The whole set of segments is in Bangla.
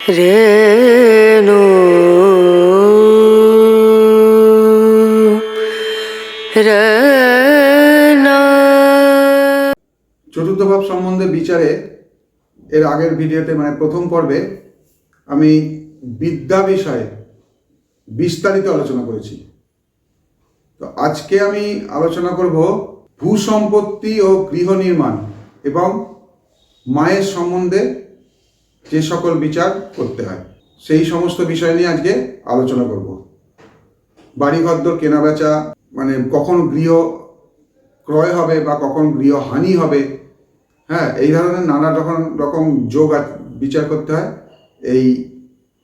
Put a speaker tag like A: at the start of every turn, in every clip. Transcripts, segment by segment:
A: রেণু
B: চতুর্থ ভাব সম্বন্ধে বিচারে এর আগের ভিডিওতে মানে প্রথম পর্বে, আমি বিদ্যা বিষয়ে বিস্তারিত আলোচনা করেছি। তো আজকে আমি আলোচনা করব ভূসম্পত্তি ও গৃহ নির্মাণ এবং মায়ের সম্বন্ধে যে সকল বিচার করতে হয়। সেই সমস্ত বিষয় নিয়ে আজকে আলোচনা করব। বাড়িঘর কেনা বেচা মানে কখন গৃহ ক্রয় হবে বা কখন গৃহ হানি হবে হ্যাঁ এই ধরনের নানা রকম রকম যোগ বিচার করতে হয়। এই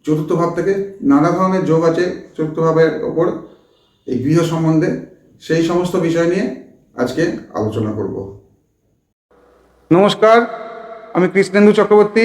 B: চতুর্থ ভাব থেকে নানা ধরনের যোগ আছে চতুর্থ ভাবের ওপর, এই গৃহ সম্বন্ধে। সেই সমস্ত বিষয় নিয়ে আজকে আলোচনা করব। নমস্কার, আমি কৃষ্ণেন্দু চক্রবর্তী।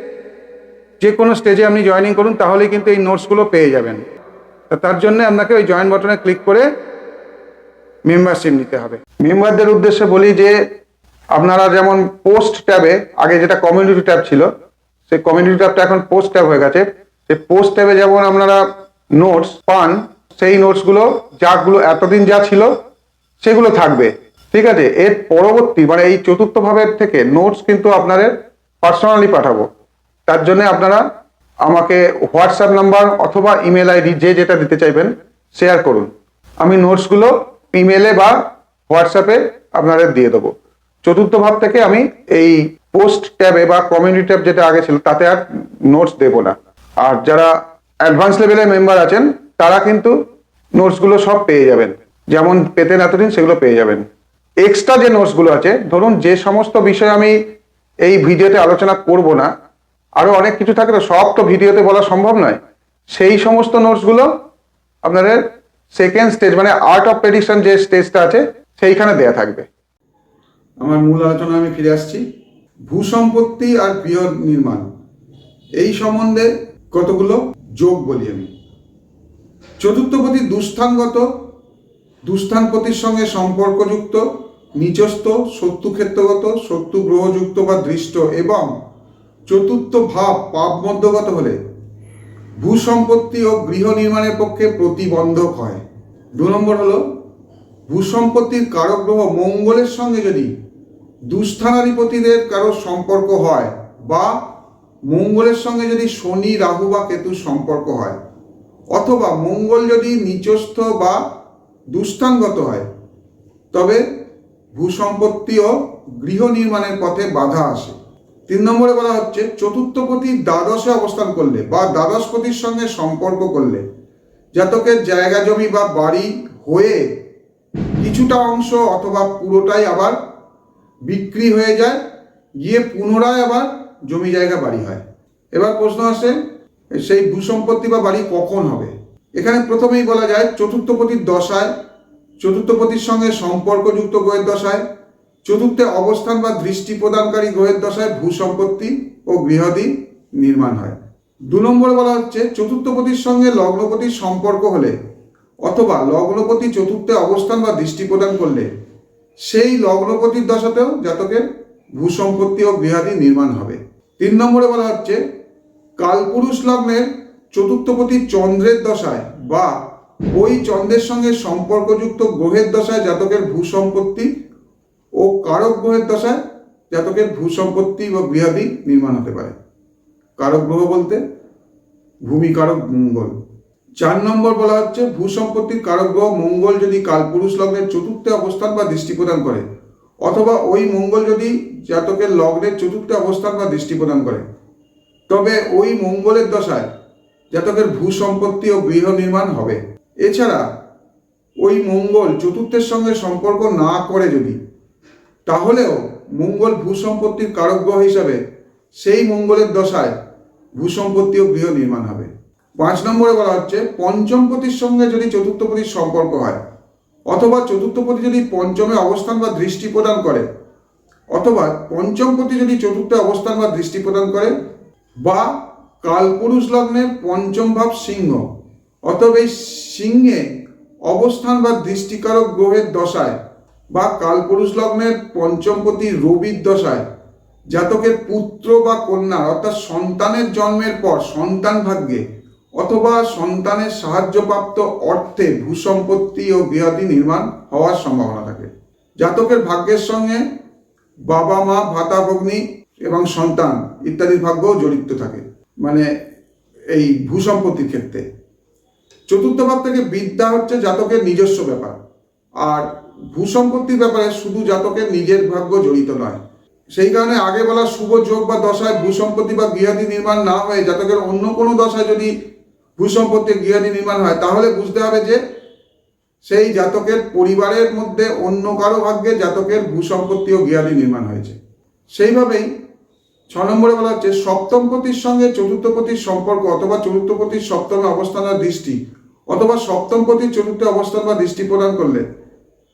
B: যে কোনো স্টেজে আপনি জয়েনিং করুন, তাহলেই কিন্তু এই নোটসগুলো পেয়ে যাবেন। তার জন্য আপনাকে ওই জয়েন বটনে ক্লিক করে মেম্বারশিপ নিতে হবে। মেম্বারদের উদ্দেশ্যে বলি যে, আপনারা যেমন পোস্ট ট্যাবে আগে যেটা কমিউনিটি ট্যাব ছিল, সেই কমিউনিটি ট্যাবটা এখন পোস্ট ট্যাব হয়ে গেছে। সেই পোস্ট ট্যাবে যেমন আপনারা নোটস পান, সেই নোটসগুলো যাগুলো এতদিন যা ছিল, সেগুলো থাকবে। ঠিক আছে? এর পরবর্তী মানে এই চতুর্থ ভাবের থেকে নোটস কিন্তু আপনাদের পার্সোনালি পাঠাবো। তার জন্য আপনারা আমাকে হোয়াটসঅ্যাপ নাম্বার অথবা ইমেল আইডি যে যেটা দিতে চাইবেন শেয়ার করুন। আমি নোটসগুলো ইমেলে বা হোয়াটসঅ্যাপে আপনাদের দিয়ে দেবো। চতুর্থ ভাব থেকে আমি এই পোস্ট ট্যাবে বা কমিউনিটি ট্যাব যেটা আগে ছিল, তাতে আর নোটস দেবো না। আর যারা অ্যাডভান্স লেভেলের মেম্বার আছেন, তারা কিন্তু নোটসগুলো সব পেয়ে যাবেন। যেমন পেতেন এতদিন, সেগুলো পেয়ে যাবেন। এক্সট্রা যে নোটসগুলো আছে, ধরুন যে সমস্ত বিষয় আমি এই ভিডিওতে আলোচনা করব না আরও অনেক কিছু থাকে তো, সব তো ভিডিওতে বলা সম্ভব নয়। সেই সমস্ত নোটসগুলো আপনাদের সেকেন্ড স্টেজ মানে আর্ট অফ প্রেডিকশন যে স্টেজটা আছে, সেইখানে দেয়া থাকবে। আমার মূল আলোচনা আমি ফিরে আসছি। ভূসম্পত্তি আর গৃহ নির্মাণ। এই সম্বন্ধে কতগুলো যোগ বলি আমি। চতুর্থপতি দুস্থানগত দুস্থানপতির সঙ্গে সম্পর্কযুক্ত নিচস্থ শত্রুক্ষেত্রগত শত্রু গ্রহযুক্ত বা দৃষ্ট এবং চতুর্থ ভাব পাপ মধ্যগত হলে ভূসম্পত্তি ও গৃহ নির্মাণের পক্ষে প্রতিবন্ধক হয়। দু নম্বর হলো, ভূসম্পত্তির কারক গ্রহ মঙ্গলের সঙ্গে যদি দুস্থানাধিপতিদের কারও সম্পর্ক হয় বা মঙ্গলের সঙ্গে যদি শনি, রাহু বা কেতুর সম্পর্ক হয়, অথবা মঙ্গল যদি নিচস্থ বা দুস্থানগত হয়, তবে ভূসম্পত্তি ও গৃহ নির্মাণের পথে বাধা আসে। তিন নম্বরে বলা হচ্ছে চতুর্থপতি দ্বাদশে অবস্থান করলে বা দ্বাদশপতির সঙ্গে সম্পর্ক করলে জাতকের জায়গা জমি বা বাড়ি হয়ে কিছুটা অংশ অথবা পুরোটাই আবার বিক্রি হয়ে যায়, গিয়ে পুনরায় আবার জমি জায়গা বাড়ি হয়। এবার প্রশ্ন আসে, সেই ভূসম্পত্তি বা বাড়ি কখন হবে? এখানে প্রথমেই বলা যায় চতুর্থপতির দশায় চতুর্থপতির সঙ্গে সম্পর্কযুক্ত গ্রহের দশায়। চতুর্থে অবস্থান বা দৃষ্টি প্রদানকারী গ্রহের দশায় ভূসম্পত্তি ও গৃহদি নির্মাণ হয়। দু নম্বরে বলা হচ্ছে, চতুর্থপতির সঙ্গে লগ্নপতির সম্পর্ক হলে অথবা লগ্নপতি চতুর্থে অবস্থান বা দৃষ্টি প্রদান করলে সেই লগ্নপতির দশাতেও জাতকের ভূ সম্পত্তি ও গৃহাদি নির্মাণ হবে। তিন নম্বরে বলা হচ্ছে, কালপুরুষ লগ্নের চতুর্থপতি চন্দ্রের দশায় বা ওই চন্দ্রের সঙ্গে সম্পর্কযুক্ত গ্রহের দশায় জাতকের ভূসম্পত্তি ও কারক গ্রহের দশায় জাতকের ভূসম্পত্তি বা গৃহাদি নির্মাণ হতে পারে। কারক গ্রহ বলতে ভূমিকারক মঙ্গল। চার নম্বর বলা হচ্ছে ভূসম্পত্তির কারক গ্রহ মঙ্গল যদি কালপুরুষ লগ্নের চতুর্থে অবস্থান বা দৃষ্টি প্রদান করে, অথবা ওই মঙ্গল যদি জাতকের লগ্নের চতুর্থে অবস্থান বা দৃষ্টি প্রদান করে। তবে ওই মঙ্গলের দশায় জাতকের ভূসম্পত্তি ও গৃহ নির্মাণ হবে। এছাড়া ওই মঙ্গল চতুর্থের সঙ্গে সম্পর্ক না করে যদি তাহলেও মঙ্গল ভূসম্পত্তির কারক গ্রহ হিসাবে সেই মঙ্গলের দশায় ভূসম্পত্তি ও গৃহ নির্মাণ হবে। পাঁচ নম্বরে বলা হচ্ছে, পঞ্চমপতির সঙ্গে যদি চতুর্থপতির সম্পর্ক হয়, অথবা চতুর্থপতি যদি পঞ্চমে অবস্থান বা দৃষ্টি প্রদান করে, অথবা পঞ্চমপতি যদি চতুর্থে অবস্থান বা দৃষ্টি প্রদান করে, বা কালপুরুষ লগ্নের পঞ্চম ভাব সিংহ, অথবা এই সিংহে অবস্থান বা দৃষ্টিকারক গ্রহের দশায় বা কালপুরুষ লগ্নের পঞ্চমপতি রবির দশায় জাতকের পুত্র বা কন্যা, অর্থাৎ সন্তানের জন্মের পর সন্তান ভাগ্যে অথবা সন্তানের সাহায্যপ্রাপ্ত অর্থে ভূসম্পত্তি ও গৃহাদি নির্মাণ হওয়ার সম্ভাবনা থাকে। জাতকের ভাগ্যের সঙ্গে বাবা, মা, ভাতা, ভগ্নী এবং সন্তান ইত্যাদির ভাগ্যও জড়িত থাকে মানে এই ভূসম্পত্তির ক্ষেত্রে। চতুর্থ ভাব থেকে বিদ্যা হচ্ছে জাতকের নিজস্ব ব্যাপার। আর ভূসম্পত্তির ব্যাপারে শুধু জাতকের নিজের ভাগ্য জড়িত নয়। সেই কারণে আগে বলা শুভ যোগ বা দশায় ভূসম্পত্তি বা গৃহাদি নির্মাণ না হয়ে জাতকের অন্য কোনো দশায় যদি ভূসম্পত্তি গৃহাদি নির্মাণ হয়, তাহলে বুঝতে হবে যে সেই জাতকের পরিবারের মধ্যে অন্য কারও ভাগ্যে জাতকের ভূসম্পত্তি ও গৃহাদি নির্মাণ হয়েছে। সেইভাবেই ছ নম্বরে বলা হচ্ছে সপ্তমপতির সঙ্গে চতুর্থপতির সম্পর্ক অথবা চতুর্থপতির সপ্তমে অবস্থান বা দৃষ্টি অথবা সপ্তমপতির চতুর্থ অবস্থান বা দৃষ্টি প্রদান করলে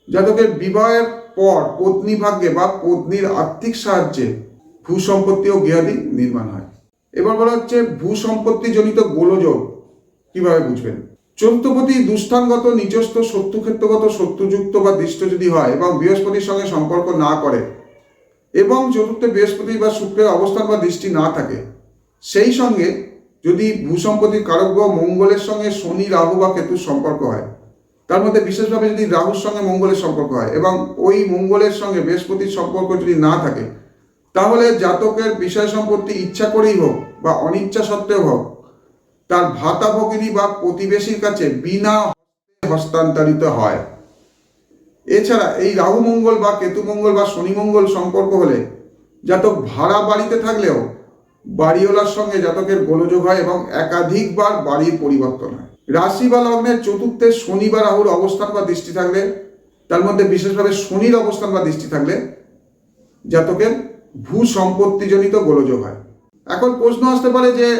B: জাতকের বিবাহের পর পত্নী ভাগ্যে বা পত্নীর আর্থিক সাহায্যে ভূসম্পত্তি ও গৃহাদি নির্মাণ হয়। এবার বলা হচ্ছে ভূসম্পত্তিজনিত গোলযোগ, কীভাবে বুঝবেন? চতুর্থপতি দুস্থানগত নিজস্ব শত্রুক্ষেত্রগত শত্রুযুক্ত বা দৃষ্ট যদি হয় এবং বৃহস্পতির সঙ্গে সম্পর্ক না করে এবং চতুর্থে বৃহস্পতি বা শুক্রের অবস্থান বা দৃষ্টি না থাকে, সেই সঙ্গে যদি ভূসম্পত্তির কারক গ্রহ মঙ্গলের সঙ্গে শনি, রাহু বা কেতুর সম্পর্ক হয় তার মধ্যে বিশেষভাবে যদি রাহুর সঙ্গে মঙ্গলের সম্পর্ক হয় এবং ওই মঙ্গলের সঙ্গে বৃহস্পতির সম্পর্ক যদি না থাকে, তাহলে জাতকের বিষয় সম্পত্তি ইচ্ছা করেই হোক বা অনিচ্ছা সত্ত্বেও হোক, তার ভাতা ভগিনী বা প্রতিবেশীর কাছে বিনা হস্তান্তরিত হয়। এছাড়া এই রাহু মঙ্গল বা কেতু মঙ্গল বা শনি মঙ্গল সম্পর্ক হলে জাতক ভাড়া বাড়িতে থাকলেও বাড়িওয়ালার সঙ্গে জাতকের গোলযোগ হয় এবং একাধিকবার বাড়ির পরিবর্তন হয়। রাশি বা লগ্নের চতুর্থে শনি বা রাহুর অবস্থান বা দৃষ্টি থাকলে, তার মধ্যে বিশেষভাবে শনির অবস্থান বা দৃষ্টি থাকলে, জাতকের ভূ সম্পত্তিজনিত গোলযোগ হয়। এখন প্রশ্ন আসতে পারে যে,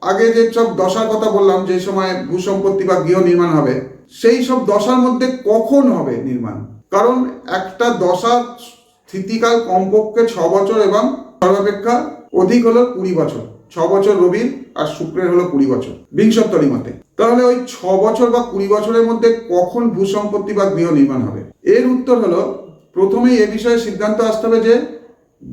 B: আগে যে সব দশার কথা বললাম, যে সময় ভূসম্পত্তি বা গৃহ নির্মাণ হবে, সেই সব দশার মধ্যে কখন হবে নির্মাণ? কারণ একটা দশা স্থিতিকাল কমপক্ষে ছ বছর এবং সর্বাপেক্ষা অধিক হলো কুড়ি বছর। ছ বছর রবির আর শুক্রের হলো কুড়ি বছর। বিংশোত্তরী মতে। তাহলে ওই ছ বছর বা কুড়ি বছরের মধ্যে কখন ভূসম্পত্তি বা গৃহ নির্মাণ হবে? এর উত্তর হলো, প্রথমেই এ বিষয়ে সিদ্ধান্ত আসতে হবে যে,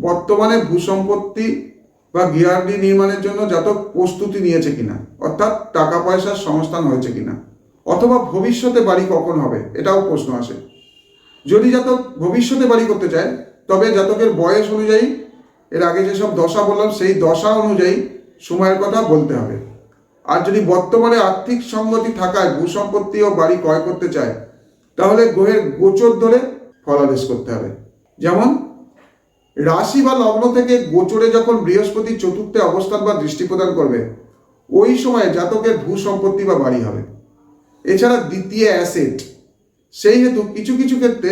B: বর্তমানে ভূসম্পত্তি বা গৃহাদি নির্মাণের জন্য জাতক প্রস্তুতি নিয়েছে কিনা, অর্থাৎ টাকা পয়সার সংস্থান হয়েছে কিনা, অথবা ভবিষ্যতে বাড়ি কখন হবে, এটাও প্রশ্ন আসে। যদি জাতক ভবিষ্যতে বাড়ি করতে চায়, তবে জাতকের বয়স অনুযায়ী এর আগে যেসব দশা বললাম, সেই দশা অনুযায়ী সময়ের কথা বলতে হবে। আর যদি বর্তমানে আর্থিক সঙ্গতি থাকায়, ভূসম্পত্তি ও বাড়ি ক্রয় করতে চায়, তাহলে গ্রহের গোচর ধরে ফলাদেশ করতে হবে। যেমন, রাশি বা লগ্ন থেকে গোচরে যখন বৃহস্পতি চতুর্থে অবস্থান বা দৃষ্টি প্রদান করবে, ওই সময় জাতকের ভূ সম্পত্তি বা বাড়ি হবে। এছাড়া দ্বিতীয় অ্যাসেট, সেই হেতু কিছু কিছু ক্ষেত্রে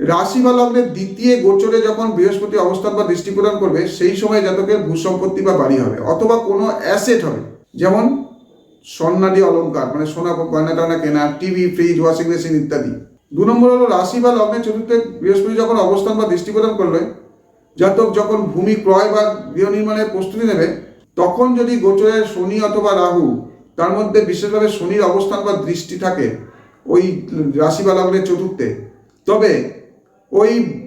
B: রাশি বা লগ্নের দ্বিতীয় গোচরে যখন বৃহস্পতি অবস্থান বা দৃষ্টি প্রদান করবে, সেই সময় জাতকের ভূ সম্পত্তি বা বাড়ি হবে, অথবা কোনো অ্যাসেট হবে। যেমন স্বর্ণাদি অলঙ্কার মানে সোনা, গয়না টয়না কেনা টিভি ফ্রিজ ওয়াশিং মেশিন ইত্যাদি। দু নম্বর হলো রাশি বা লগ্নের চতুর্থে বৃহস্পতি যখন অবস্থান বা দৃষ্টি প্রদান করবে, জাতক যখন ভূমি ক্রয় বা গৃহ নির্মাণের প্রস্তুতি নেবে, তখন যদি গোচরের শনি অথবা রাহু, তার মধ্যে বিশেষভাবে শনির অবস্থান বা দৃষ্টি থাকে, ওই রাশি বা লগ্নের চতুর্থে। তবে ওই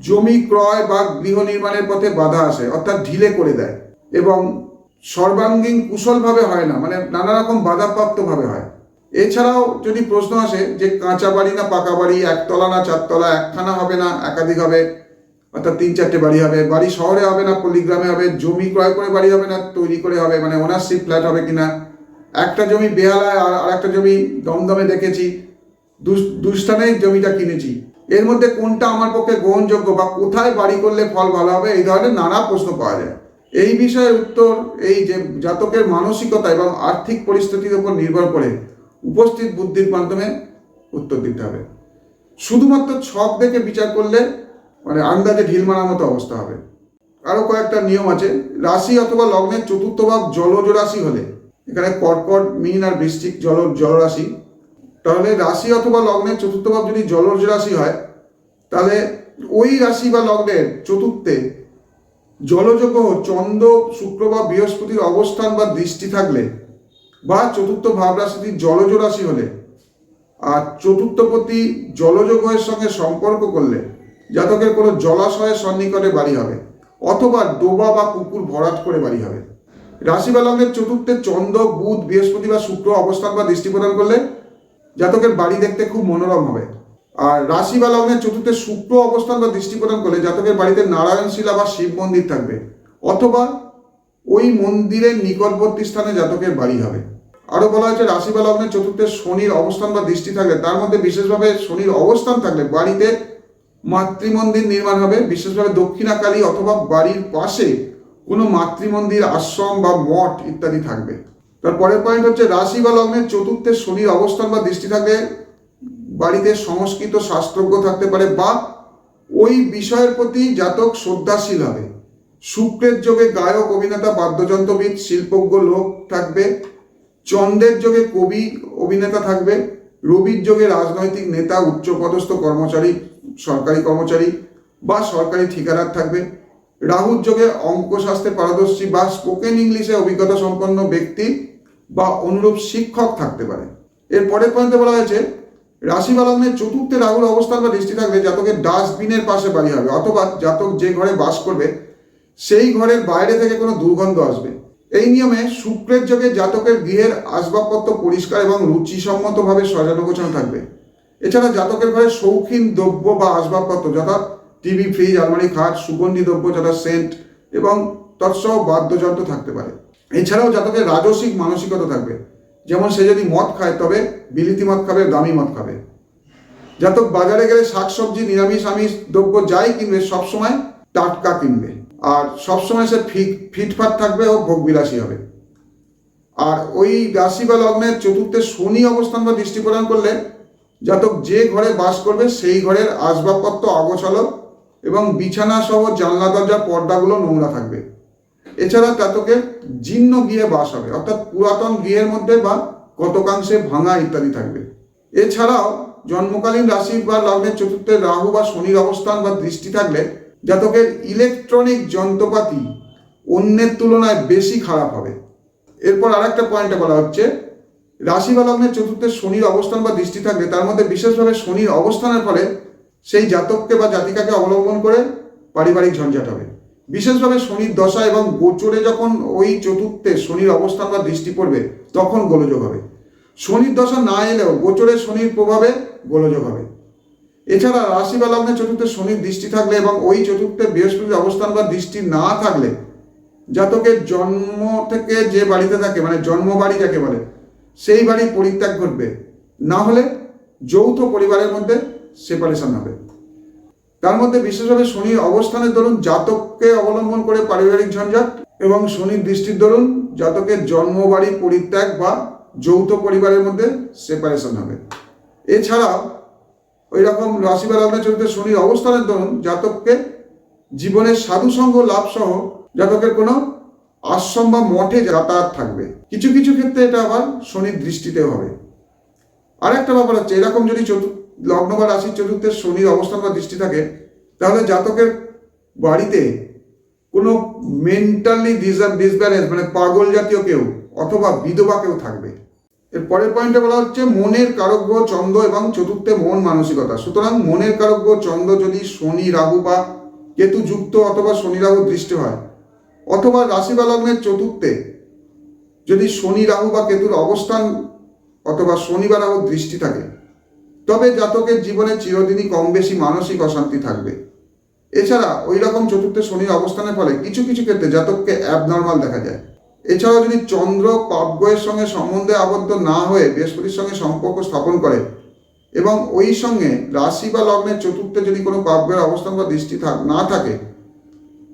B: জমি ক্রয় বা গৃহ নির্মাণের পথে বাধা আসে, অর্থাৎ ঢিলে করে দেয় এবং সর্বাঙ্গীন কুশলভাবে হয় না মানে নানা রকম বাধাপ্রাপ্তভাবে হয়। এছাড়াও যদি প্রশ্ন আসে যে কাঁচা বাড়ি না পাকা বাড়ি, একতলা না চারতলা, একখানা হবে না, একাধিক হবে, অর্থাৎ তিন চারটে বাড়ি হবে, বাড়ি শহরে হবে না, পল্লীগ্রামে হবে, জমি ক্রয় করে বাড়ি হবে না, তৈরি করে হবে মানে ওনারশিপ ফ্ল্যাট হবে কিনা? একটা জমি বেহালায় আর একটা জমি দমদমে দেখেছি দু- দুস্থানেই জমিটা কিনেছি। এর মধ্যে কোনটা আমার পক্ষে গ্রহণযোগ্য বা কোথায় বাড়ি করলে ফল ভালো হবে, এই ধরনের নানা প্রশ্ন পাওয়া যায়। এই বিষয়ের উত্তর এই যে জাতকের মানসিকতা এবং আর্থিক পরিস্থিতির উপর নির্ভর করে উপস্থিত বুদ্ধির মাধ্যমে উত্তর দিতে হবে। শুধুমাত্র ছক দেখে বিচার করলে মানে আন্দাজে ঢিল মারার মতো অবস্থা হবে। আরও কয়েকটা নিয়ম আছে, রাশি অথবা লগ্নের চতুর্থ ভাব জলজ রাশি হলে, এখানে কর্কট, মিন আর বৃশ্চিক জল জলরাশি তাহলে রাশি অথবা লগ্নের চতুর্থ ভাব যদি জলজ রাশি হয়, তাহলে ওই রাশি বা লগ্নের চতুর্থে জলজ চন্দ্র, শুক্র বা বৃহস্পতির অবস্থান বা দৃষ্টি থাকলে বা চতুর্থ ভাব রাশিটি জলজ রাশি হলে আর চতুর্থপতি জলজ গ্রহের সঙ্গে সম্পর্ক করলে জাতকের কোনো জলাশয়ের সন্নিকটে বাড়ি হবে অথবা ডোবা বা পুকুর ভরাট করে বাড়ি হবে। রাশি বা লগ্নের চতুর্থে চন্দ্র, বুধ, বৃহস্পতি বা শুক্র অবস্থান বা দৃষ্টি প্রদান করলে জাতকের বাড়ি দেখতে খুব মনোরম হবে। আর রাশি বা লগ্নের চতুর্থে শুক্র অবস্থান বা দৃষ্টি প্রদান করলে জাতকের বাড়িতে নারায়ণ শিলা বা শিব মন্দির থাকবে। অথবা ওই মন্দিরের নিকটবর্তী স্থানে জাতকের বাড়ি হবে। আরও বলা হয়েছে রাশি বা লগ্নের চতুর্থে শনির অবস্থান বা দৃষ্টি থাকলে, তার মধ্যে বিশেষভাবে শনির অবস্থান থাকলে বাড়িতে মাতৃমন্দির নির্মাণ হবে। বিশেষভাবে দক্ষিণাকালী অথবা বাড়ির পাশে কোনো মাতৃমন্দির, আশ্রম বা মঠ ইত্যাদি থাকবে। পরের পয়েন্ট হচ্ছে রাশি বা লগ্নের চতুর্থে শনির অবস্থান বা দৃষ্টি থাকলে বাড়িতে সংস্কৃত শাস্ত্রজ্ঞ থাকতে পারে বা ওই বিষয়ের প্রতি জাতক শ্রদ্ধাশীল হবে। শুক্রের যোগে গায়ক, অভিনেতা, বাদ্যযন্ত্রবিদ, শিল্পজ্ঞ লোক থাকবে, চন্দ্রের যোগে কবি, অভিনেতা থাকবে, রবির যোগে রাজনৈতিক নেতা, উচ্চপদস্থ কর্মচারী, সরকারি কর্মচারী বা সরকারি ঠিকাদার থাকবে। রাহুর যোগে অঙ্কশাস্ত্রে পারদর্শী বা স্পোকেন ইংলিশে অভিজ্ঞতা সম্পন্ন ব্যক্তি বা অনুরূপ শিক্ষক থাকতে পারে। এর পরের পয়েন্টে বলা হয়েছে রাশি বা লগ্নের চতুর্থে রাহুর অবস্থান বা দৃষ্টি থাকলে জাতকের ডাস্টবিনের পাশে বাড়ি হবে, অথবা জাতক যে ঘরে বাস করবে, সেই ঘরের বাইরে থেকে কোনো দুর্গন্ধ আসবে। এই নিয়মে শুক্রের যোগে জাতকের গৃহের আসবাবপত্র পরিষ্কার এবং রুচিসম্মতভাবে সজানো গোছানো থাকবে। এছাড়া জাতকের ঘরে শৌখিন দ্রব্য বা আসবাবপত্র, যথা টিভি, ফ্রিজ, আলমারি, খাট, সুগন্ধি দ্রব্য যথা সেন্ট এবং তৎসহ বাদ্যযন্ত্র থাকতে পারে। এছাড়াও জাতকের রাজসিক মানসিকতা থাকবে। যেমন সে যদি মদ খায়, তবে বিলিতি মদ খাবে, দামি মদ খাবে। জাতক বাজারে গেলে শাকসবজি, নিরামিষ, আমিষ দ্রব্য যাই কিনবে, সবসময় টাটকা কিনবে। আর সবসময় সে ফিট ফিটফাট থাকবে ও ভোগবিলাসী হবে। আর ওই রাশি বা লগ্নের চতুর্থে শনি অবস্থান বা দৃষ্টি প্রদান করলে জাতক যে ঘরে বাস করবে, সেই ঘরের আসবাবপত্র, অগোছালো এবং বিছানা সহ জানলা, দরজা, পর্দাগুলো নোংরা থাকবে। এছাড়া জাতকের জীর্ণ গৃহে বাস হবে, অর্থাৎ পুরাতন গৃহের মধ্যে বা কতকাংশে ভাঙা ইত্যাদি থাকবে। এছাড়াও জন্মকালীন রাশি বা লগ্নের চতুর্থে রাহু বা শনির অবস্থান বা দৃষ্টি থাকলে জাতকের ইলেকট্রনিক যন্ত্রপাতি অন্যের তুলনায় বেশি খারাপ হবে। এরপর আরেকটা পয়েন্টে বলা হচ্ছে, রাশি বা লগ্নের চতুর্থে শনির অবস্থান বা দৃষ্টি থাকলে তার মধ্যে বিশেষভাবে শনির অবস্থানের ফলে সেই জাতককে বা জাতিকাকে অবলম্বন করে পারিবারিক ঝঞ্ঝাট হবে। বিশেষভাবে শনির দশা এবং গোচরে যখন ওই চতুর্থে শনির অবস্থান বা দৃষ্টি পড়বে, তখন গোলযোগ হবে। শনির দশা না এলেও গোচরে শনির প্রভাবে গোলযোগ হবে। এছাড়া রাশি বা লগ্নের চতুর্থে শনির দৃষ্টি থাকলে এবং ওই চতুর্থে বৃহস্পতির অবস্থান বা দৃষ্টি না থাকলে, জাতকের জন্ম থেকে যে বাড়িতে থাকে মানে জন্ম বাড়ি যাকে বলে, সেই বাড়ি পরিত্যাগ ঘটবে। না হলে যৌথ পরিবারের মধ্যে সেপারেশন হবে। তার মধ্যে বিশেষভাবে শনি অবস্থানের দরুন জাতককে অবলম্বন করে পারিবারিক ঝঞ্ঝাট এবং শনির দৃষ্টির দরুন জাতকের জন্মবাড়ি পরিত্যাগ বা যৌথ পরিবারের মধ্যে সেপারেশন হবে। এছাড়াও ওই রকম রাশি বা চরিত্রে শনির অবস্থানের দরুন জাতককে জীবনের সাধুসঙ্গ লাভ সহ জাতকের কোনো আশ্রম বা মঠে যাতায়াত থাকবে। কিছু কিছু ক্ষেত্রে এটা আবার শনির দৃষ্টিতে হবে। আর একটা ব্যাপার হচ্ছে, এরকম যদি চতুর্থ লগ্ন বা রাশির চতুর্থের শনির অবস্থান বা দৃষ্টি থাকে, তাহলে জাতকের বাড়িতে কোনো মেন্টালি ডিসব্যালেন্স মানে পাগল জাতীয় কেউ অথবা বিধবা কেউ থাকবে। এর পরের পয়েন্টে বলা হচ্ছে, মনের কারক গ্রহ চন্দ্র এবং চতুর্থে মন মানসিকতা। সুতরাং মনের কারক গ্রহ চন্দ্র যদি শনি, রাহু বা কেতু যুক্ত অথবা শনি, রাহু দৃষ্টি হয়, অথবা রাশি বা লগ্নের চতুর্থে যদি শনি, রাহু বা কেতুর অবস্থান অথবা শনি বা রাহুর দৃষ্টি থাকে তবে জাতকের জীবনে চিরদিনই কম বেশি মানসিক অশান্তি থাকবে। এছাড়া ওই রকম চতুর্থে শনির অবস্থানের ফলে কিছু কিছু ক্ষেত্রে জাতককে অ্যাবনর্মাল দেখা যায়। এছাড়াও যদি চন্দ্র পাপগ্রহের সঙ্গে সম্বন্ধে আবদ্ধ না হয়ে বৃহস্পতির সঙ্গে সম্পর্ক স্থাপন করে এবং ওই সঙ্গে রাশি বা লগ্নের চতুর্থে যদি কোনো পাপগ্রহের অবস্থান বা দৃষ্টি না থাকে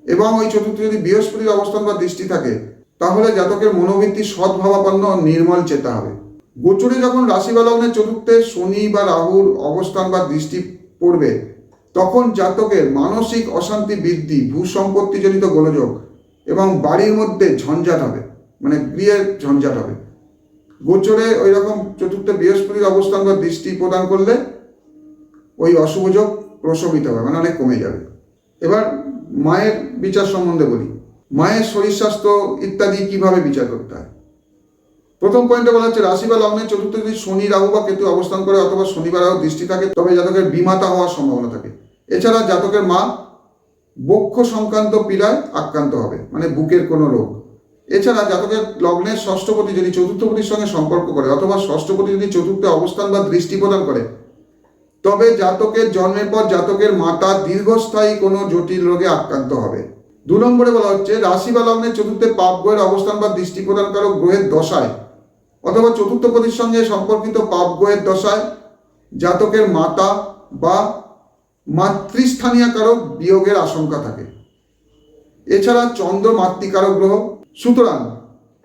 B: এবং ওই চতুর্থে যদি বৃহস্পতির অবস্থান বা দৃষ্টি থাকে, তাহলে জাতকের মনোবৃত্তি সদ্ভাবাপন্ন নির্মল চেতা হবে। গোচরে যখন রাশি বা লগ্নের চতুর্থে শনি বা রাহুর অবস্থান বা দৃষ্টি পড়বে, তখন জাতকের মানসিক অশান্তি বৃদ্ধি ভূ ভূসম্পত্তিজনিত গোলযোগ এবং বাড়ির মধ্যে ঝঞ্ঝাট হবে মানে গৃহের ঝঞ্ঝাট হবে। গোচরে ওই রকম চতুর্থ বৃহস্পতির অবস্থান বা দৃষ্টি প্রদান করলে ওই অশুভযোগ প্রশমিত হবে মানে অনেক কমে যাবে। এবার মায়ের বিচার সম্বন্ধে বলি। মায়ের শরীর স্বাস্থ্য ইত্যাদি কীভাবে বিচার করতে হয়? প্রথম পয়েন্টে বলা হচ্ছে রাশি বা লগ্নের চতুর্থ যদি শনি, রাহু বা কেতু অবস্থান করে অথবা শনিবার রাহু দৃষ্টি থাকে, তবে জাতকের বিমাতা হওয়ার সম্ভাবনা থাকে। এছাড়া জাতকের মা বক্ষ সংক্রান্ত পীড়ায় আক্রান্ত হবে মানে বুকের কোনো রোগ। এছাড়া জাতকের লগ্নের ষষ্ঠপতি যদি চতুর্থপতির সঙ্গে সম্পর্ক করে অথবা ষষ্ঠপতি যদি চতুর্থে অবস্থান বা দৃষ্টি প্রদান করে, তবে জাতকের জন্মের পর জাতকের মাতা দীর্ঘস্থায়ী কোনো জটিল রোগে আক্রান্ত হবে। দু নম্বরে বলা হচ্ছে, রাশি বা লগ্নের চতুর্থে পাপ গ্রহের অবস্থান বা দৃষ্টি প্রদানকারক গ্রহের দশায় অথবা চতুর্থ পতির সঙ্গে সম্পর্কিত পাপ গ্রহের দশায় জাতকের মাতা বা মাতৃস্থানীয় কারক বিয়োগের আশঙ্কা থাকে। এছাড়া চন্দ্র মাতৃকারক গ্রহ। সুতরাং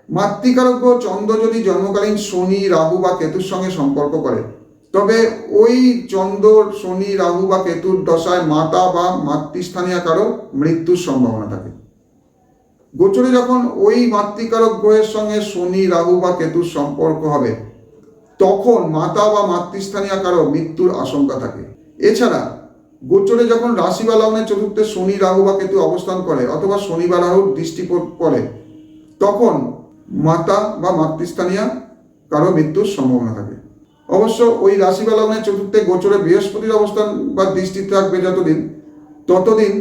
B: মাতৃকারক গ্রহ চন্দ্র যদি জন্মকালীন শনি, রাহু বা কেতুর সঙ্গে সম্পর্ক করে, তবে ওই চন্দ্র শনি, রাহু বা কেতুর দশায় মাতা বা মাতৃস্থানীয় কারও মৃত্যুর সম্ভাবনা থাকে। গোচরে যখন ওই মাতৃকারক গ্রহের সঙ্গে শনি, রাহু বা কেতুর সম্পর্ক হবে, তখন মাতা বা মাতৃস্থানীয় কারও মৃত্যুর আশঙ্কা থাকে। এছাড়া গোচরে যখন রাশি বা লগ্নের চতুর্থে শনি, রাহু বা কেতু অবস্থান করে অথবা শনি বা রাহুর দৃষ্টি পড়ে, তখন মাতা বা মাতৃস্থানীয় কারও মৃত্যুর সম্ভাবনা থাকে। অবশ্য ওই রাশি বা লগ্নের চতুর্থে গোচরে বৃহস্পতির অবস্থান বা দৃষ্টি থাকবে যতদিন, ততদিন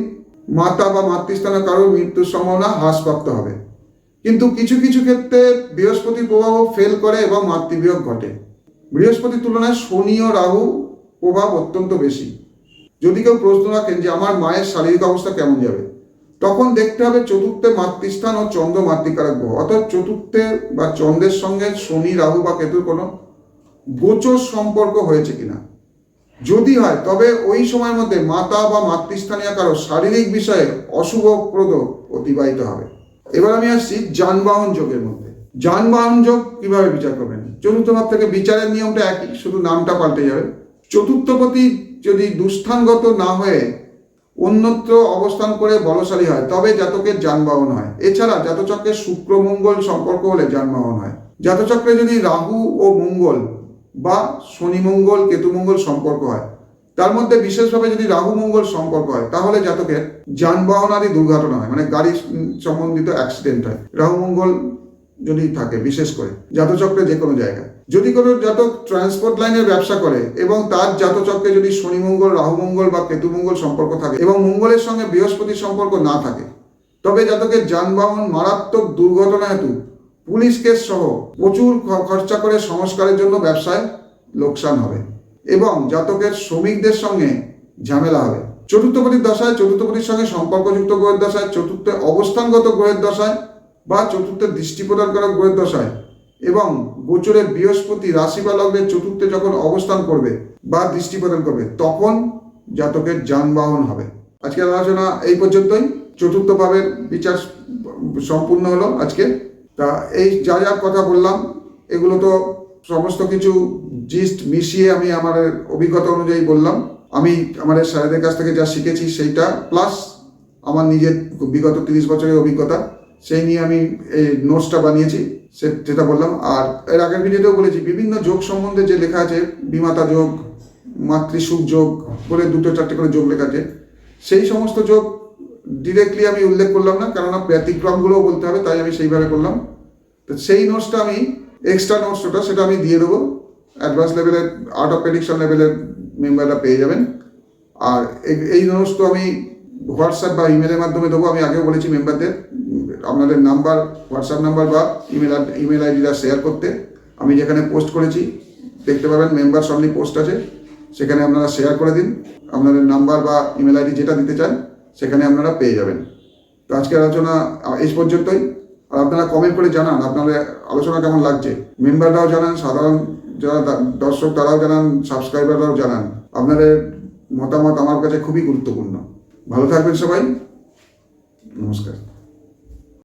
B: মাতা বা মাতৃস্থানীয় কারোর মৃত্যুর সম্ভাবনা হ্রাসপ্রাপ্ত হবে। কিন্তু কিছু কিছু ক্ষেত্রে বৃহস্পতির প্রভাবও ফেল করে এবং মাতৃবিয়োগ ঘটে। বৃহস্পতির তুলনায় শনি ও রাহু প্রভাব অত্যন্ত বেশি। যদি কেউ প্রশ্ন রাখেন যে আমার মায়ের শারীরিক অবস্থা কেমন যাবে, তখন দেখতে হবে চতুর্থে মাতৃস্থান ও চন্দ্র মাতৃকারক গ্রহ। অর্থাৎ চতুর্থে বা চন্দ্রের সঙ্গে শনি, রাহু বা কেতুর কোনো গোচর সম্পর্ক হয়েছে কিনা। যদি হয়, তবে ওই সময়ের মধ্যে মাতা বা মাতৃস্থানীয় কারও শারীরিক বিষয়ে অশুভপ্রদ অতিবাহিত হবে। এবার আমি আসছি যানবাহন যোগের মধ্যে। যানবাহন যোগ কীভাবে বিচার করবেন? চতুর্থ ভাব থেকে বিচারের নিয়মটা একই, শুধু নামটা পাল্টে যাবে। চতুর্থপতি যদি দুস্থানগত না হয়ে অন্যত্র অবস্থান করে বলশালী হয়, তবে জাতকের যানবাহন হয়। এছাড়া জাতচক্রের শুক্র মঙ্গল সম্পর্ক হলে যানবাহন হয়। জাতচক্রে যদি রাহু ও মঙ্গল বা শনি মঙ্গল, কেতু মঙ্গল সম্পর্ক হয়। তার মধ্যে বিশেষভাবে যদি রাহু মঙ্গল সম্পর্ক হয়, তাহলে জাতকের যানবাহন আদি দুর্ঘটনা হয় মানে গাড়ি সম্বন্ধিত অ্যাক্সিডেন্ট হয়। রাহু মঙ্গল যদি থাকে, বিশেষ করে জাতচক্রে যে কোনো জায়গায়। যদি কোনো জাতক ট্রান্সপোর্ট লাইনের ব্যবসা করে এবং তার জাতচক্রে যদি শনি মঙ্গল, রাহু মঙ্গল বা কেতু মঙ্গল সম্পর্ক থাকে এবং মঙ্গলের সঙ্গে বৃহস্পতির সম্পর্ক না থাকে, তবে জাতকের যানবাহন মারাত্মক দুর্ঘটনা হেতু পুলিশ কেস সহ প্রচুর খরচা করে সংস্কারের জন্য ব্যবসায় লোকসান হবে এবং জাতকের শ্রমিকদের সঙ্গে ঝামেলা হবে। চতুর্থপতির দশায় চতুর্থপতির সঙ্গে সম্পর্কযুক্ত গ্রহের দশায়, চতুর্থে অবস্থানগত গ্রহের দশায় বা চতুর্থে দৃষ্টি প্রদান করা গ্রহের দশায় এবং গোচরে বৃহস্পতি রাশি বা লগ্নের চতুর্থে যখন অবস্থান করবে বা দৃষ্টি প্রদান করবে, তখন জাতকের যানবাহন হবে। আজকের আলোচনা এই পর্যন্তই। চতুর্থ ভাবের বিচার সম্পূর্ণ হলো আজকে। তা এই যা যা কথা বললাম, এগুলো তো সমস্ত কিছু জিস্ট মিশিয়ে আমি আমার অভিজ্ঞতা অনুযায়ী বললাম। আমি আমাদের স্যারেদের কাছ থেকে যা শিখেছি সেইটা প্লাস আমার নিজের বিগত তিরিশ বছরের অভিজ্ঞতা, সেই নিয়ে আমি এই নোটসটা বানিয়েছি সেটা বললাম। আর এর আগের ভিডিওতেও বলেছি, বিভিন্ন যোগ সম্বন্ধে যে লেখা আছে, বিমাতা যোগ মাতৃসুখ যোগ, বলে দুটো চারটে করে যোগ লেখা আছে, সেই সমস্ত যোগ ডিরেক্টলি আমি উল্লেখ করলাম না, কেননা ব্যতিক্রমগুলোও বলতে হবে, তাই আমি সেইভাবে করলাম। তো সেই নোটসটা আমি এক্সট্রা নোটস ওটা, সেটা আমি দিয়ে দেবো। অ্যাডভান্স লেভেলের আর্ট অফ প্রেডিকশন লেভেলের মেম্বাররা পেয়ে যাবেন। আর এই- নোটস তো আমি হোয়াটসঅ্যাপ বা ইমেলের মাধ্যমে দেবো। আমি আগেও বলেছি মেম্বারদের আপনাদের নাম্বার হোয়াটসঅ্যাপ নাম্বার বা ইমেল ইমেল আইডিটা শেয়ার করতে। আমি যেখানে পোস্ট করেছি, দেখতে পাবেন মেম্বার অনলি পোস্ট আছে। সেখানে আপনারা শেয়ার করে দিন। আপনাদের নাম্বার বা ইমেল আইডি যেটা দিতে চান সেখানে আপনারা পেয়ে যাবেন। তো আজকে আলোচনা এই পর্যন্তই। আর আপনারা কমেন্ট করে জানান, আপনাদের আলোচনা কেমন লাগছে? মেম্বাররাও জানান, সাধারণ যারা দর্শক তারাও জানান সাবস্ক্রাইবাররাও জানান। আপনাদের মতামত আমার কাছে খুবই গুরুত্বপূর্ণ। ভালো থাকবেন সবাই। নমস্কার।